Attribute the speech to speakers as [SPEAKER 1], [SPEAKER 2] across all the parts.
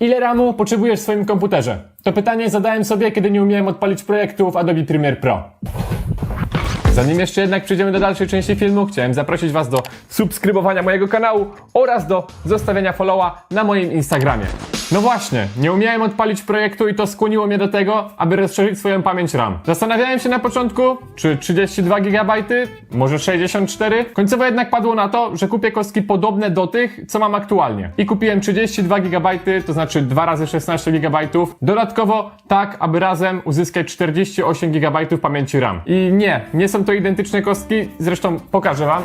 [SPEAKER 1] Ile RAMu potrzebujesz w swoim komputerze? To pytanie zadałem sobie, kiedy nie umiałem odpalić projektu w Adobe Premiere Pro. Zanim jeszcze jednak przejdziemy do dalszej części filmu, chciałem zaprosić Was do subskrybowania mojego kanału oraz do zostawienia followa na moim Instagramie. No właśnie, nie umiałem odpalić projektu i to skłoniło mnie do tego, aby rozszerzyć swoją pamięć RAM. Zastanawiałem się na początku, czy 32 GB, może 64. Końcowo jednak padło na to, że kupię kostki podobne do tych, co mam aktualnie. I kupiłem 32 GB, to znaczy 2 razy 16 GB. Dodatkowo tak, aby razem uzyskać 48 GB pamięci RAM. I nie, nie są to identyczne kostki, zresztą pokażę Wam.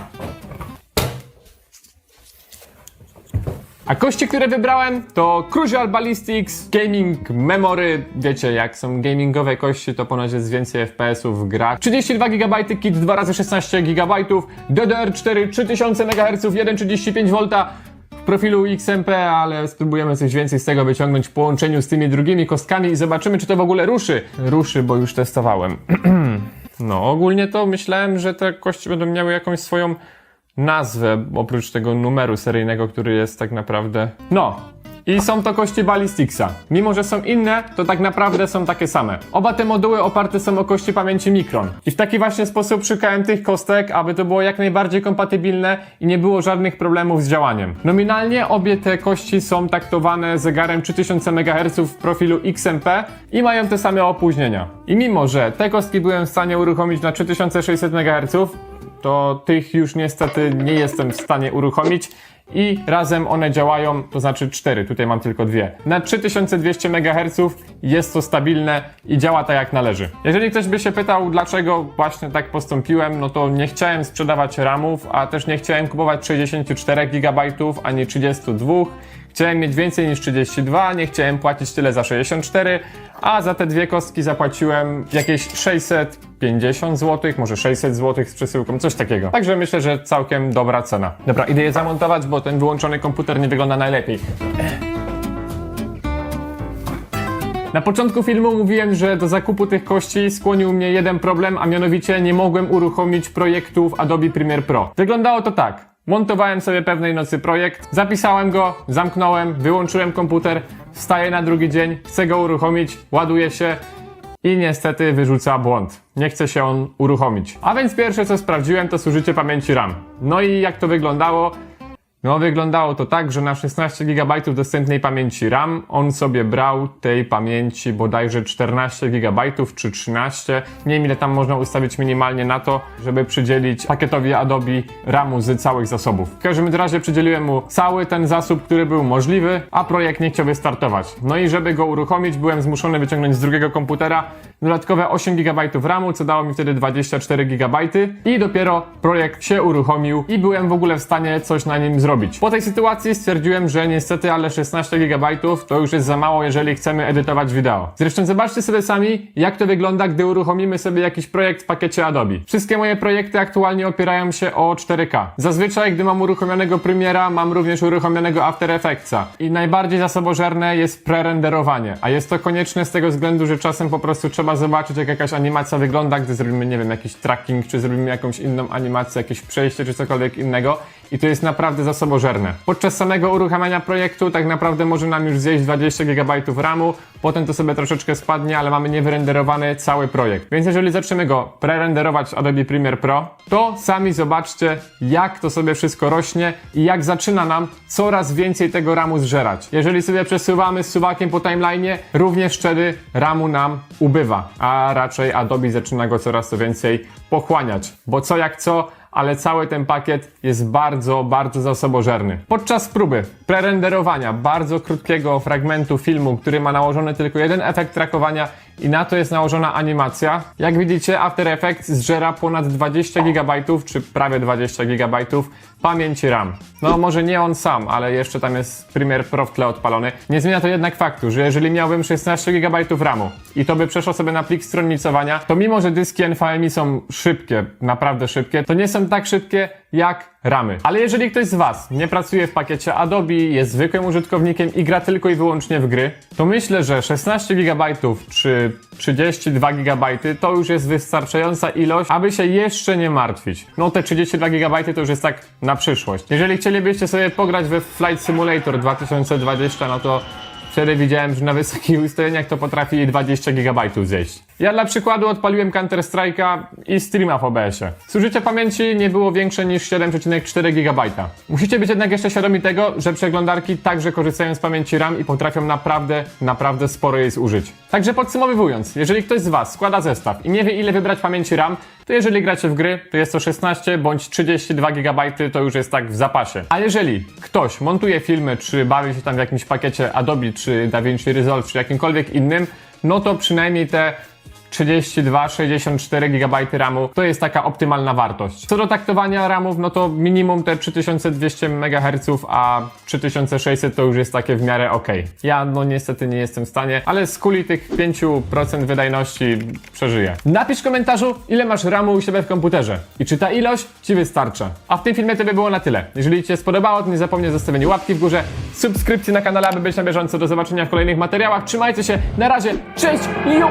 [SPEAKER 1] A kości, które wybrałem to Crucial Ballistics Gaming Memory. Wiecie, jak są gamingowe kości, to ponoć jest więcej FPS-ów w grach. 32 GB, kit 2 razy 16 GB, DDR4 3000 MHz, 1,35 V w profilu XMP, ale spróbujemy coś więcej z tego wyciągnąć w połączeniu z tymi drugimi kostkami i zobaczymy, czy to w ogóle ruszy. Ruszy, bo już testowałem. no, ogólnie to myślałem, że te kości będą miały jakąś swoją nazwę, oprócz tego numeru seryjnego, który jest tak naprawdę... No, i są to kości Ballisticsa. Mimo, że są inne, to tak naprawdę są takie same. Oba te moduły oparte są o kości pamięci Micron. I w taki właśnie sposób szukałem tych kostek, aby to było jak najbardziej kompatybilne i nie było żadnych problemów z działaniem. Nominalnie obie te kości są taktowane zegarem 3000 MHz w profilu XMP i mają te same opóźnienia. I mimo, że te kostki byłem w stanie uruchomić na 3600 MHz, to tych już niestety nie jestem w stanie uruchomić i razem one działają, to znaczy 4, tutaj mam tylko dwie. Na 3200 MHz jest to stabilne i działa tak jak należy. Jeżeli ktoś by się pytał, dlaczego właśnie tak postąpiłem, no to nie chciałem sprzedawać RAMów, a też nie chciałem kupować 64 GB ani 32. Chciałem mieć więcej niż 32, nie chciałem płacić tyle za 64, a za te dwie kostki zapłaciłem jakieś 650 zł, może 600 zł z przesyłką, coś takiego. Także myślę, że całkiem dobra cena. Dobra, idę je zamontować, bo ten wyłączony komputer nie wygląda najlepiej. Na początku filmu mówiłem, że do zakupu tych kości skłonił mnie jeden problem, a mianowicie nie mogłem uruchomić projektu w Adobe Premiere Pro. Wyglądało to tak. Montowałem sobie pewnej nocy projekt, zapisałem go, zamknąłem, wyłączyłem komputer, wstaję na drugi dzień, chcę go uruchomić, ładuje się i niestety wyrzuca błąd. Nie chce się on uruchomić. A więc pierwsze co sprawdziłem to zużycie pamięci RAM. No i jak to wyglądało? No, wyglądało to tak, że na 16 GB dostępnej pamięci RAM on sobie brał tej pamięci bodajże 14 GB czy 13. Nie wiem ile tam można ustawić minimalnie na to, żeby przydzielić pakietowi Adobe RAMu z całych zasobów. W każdym razie przydzieliłem mu cały ten zasób, który był możliwy, a projekt nie chciał wystartować. No i żeby go uruchomić, byłem zmuszony wyciągnąć z drugiego komputera dodatkowe 8 GB RAMu, co dało mi wtedy 24 GB i dopiero projekt się uruchomił i byłem w ogóle w stanie coś na nim zrobić. Po tej sytuacji stwierdziłem, że niestety, ale 16 GB to już jest za mało, jeżeli chcemy edytować wideo. Zresztą zobaczcie sobie sami, jak to wygląda, gdy uruchomimy sobie jakiś projekt w pakiecie Adobe. Wszystkie moje projekty aktualnie opierają się o 4K. Zazwyczaj, gdy mam uruchomionego Premiera, mam również uruchomionego After Effectsa. I najbardziej zasobożerne jest prerenderowanie, a jest to konieczne z tego względu, że czasem po prostu trzeba zobaczyć, jak jakaś animacja wygląda, gdy zrobimy, nie wiem, jakiś tracking, czy zrobimy jakąś inną animację, jakieś przejście, czy cokolwiek innego. I to jest naprawdę zasobożerne. Podczas samego uruchamiania projektu tak naprawdę może nam już zjeść 20 GB RAMu, potem to sobie troszeczkę spadnie, ale mamy niewyrenderowany cały projekt. Więc jeżeli zaczniemy go prerenderować w Adobe Premiere Pro, to sami zobaczcie, jak to sobie wszystko rośnie i jak zaczyna nam coraz więcej tego RAMu zżerać. Jeżeli sobie przesuwamy z suwakiem po timeline'ie, również wtedy RAMu nam ubywa, a raczej Adobe zaczyna go coraz to więcej pochłaniać. Bo co jak co, ale cały ten pakiet jest bardzo, bardzo zasobożerny. Podczas próby prerenderowania bardzo krótkiego fragmentu filmu, który ma nałożony tylko jeden efekt trakowania i na to jest nałożona animacja, jak widzicie After Effects zżera ponad 20 GB, czy prawie 20 GB pamięci RAM. No może nie on sam, ale jeszcze tam jest Premiere Pro w tle odpalony. Nie zmienia to jednak faktu, że jeżeli miałbym 16 GB RAMu i to by przeszło sobie na plik stronnicowania, to mimo, że dyski NVMe są szybkie, naprawdę szybkie, to nie są tak szybkie jak ramy. Ale jeżeli ktoś z Was nie pracuje w pakiecie Adobe, jest zwykłym użytkownikiem i gra tylko i wyłącznie w gry, to myślę, że 16 GB czy 32 GB to już jest wystarczająca ilość, aby się jeszcze nie martwić. No te 32 GB to już jest tak na przyszłość. Jeżeli chcielibyście sobie pograć we Flight Simulator 2020, no to Wtedy widziałem, że na wysokich ustawieniach to potrafi 20 GB zejść. Ja dla przykładu odpaliłem Counter Strike'a i streama w OBS-ie. Zużycie pamięci nie było większe niż 7,4 GB. Musicie być jednak jeszcze świadomi tego, że przeglądarki także korzystają z pamięci RAM i potrafią naprawdę, naprawdę sporo jej zużyć. Także podsumowując, jeżeli ktoś z Was składa zestaw i nie wie ile wybrać pamięci RAM, to jeżeli gracie w gry, to jest to 16 bądź 32 GB, to już jest tak w zapasie. A jeżeli ktoś montuje filmy, czy bawi się tam w jakimś pakiecie Adobe, czy DaVinci Resolve, czy jakimkolwiek innym, no to przynajmniej te 32-64 GB RAMu to jest taka optymalna wartość. Co do taktowania RAMów, no to minimum te 3200 MHz, a 3600 to już jest takie w miarę ok. Ja no niestety nie jestem w stanie, ale z kuli tych 5% wydajności przeżyję. Napisz w komentarzu, ile masz RAMu u siebie w komputerze i czy ta ilość Ci wystarcza. A w tym filmie to by było na tyle. Jeżeli Ci się spodobało, to nie zapomnij o zostawieniu łapki w górze, subskrypcji na kanale, aby być na bieżąco. Do zobaczenia w kolejnych materiałach. Trzymajcie się, na razie, cześć, ju!